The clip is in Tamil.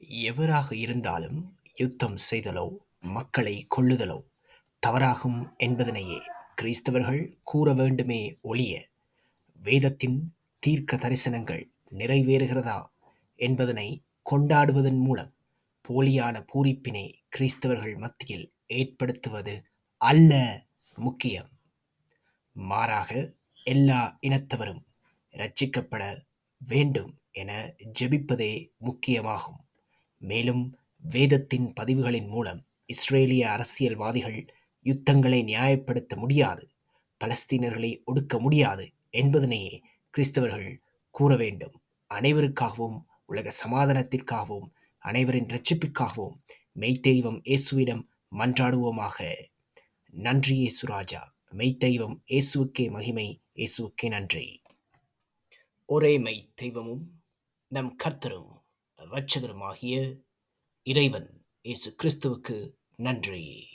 எவராக இருந்தாலும் யுத்தம் செய்தலோ மக்களை கொள்ளுதலோ தவறாகும் என்பதனையே கிறிஸ்தவர்கள் கூற வேண்டுமே ஒழிய வேதத்தின் தீர்க்க தரிசனங்கள் நிறைவேறுகிறதா என்பதனை கொண்டாடுவதன் மூலம் போலியான பூரிப்பினை கிறிஸ்தவர்கள் மத்தியில் ஏற்படுத்துவது அல்ல முக்கியம். மாறாக எல்லா இனத்தவரும் ரட்சிக்கப்பட வேண்டும் என ஜெபிப்பதே முக்கியமாகும். மேலும் வேதத்தின் பதிவுகளின் மூலம் இஸ்ரேலிய அரசியல்வாதிகள் யுத்தங்களை நியாயப்படுத்த முடியாது பலஸ்தீனர்களை ஒடுக்க முடியாது என்பதனையே கிறிஸ்தவர்கள் கூற வேண்டும். அனைவருக்காகவும் உலக சமாதானத்திற்காகவும் அனைவரின் ரட்சிப்பிற்காகவும் மெய்தெய்வம் இயேசுவிடம் மன்றாடுவோமாக. நன்றி இயேசு ராஜா. மெய்த்தெய்வம் இயேசுவுக்கே மகிமை. இயேசுவுக்கே நன்றி. ஒரே மெய் தெய்வமும் நம் கர்த்தரும். இரட்சகருமாகிய இறைவன் இயேசு கிறிஸ்துவுக்கு நன்றி.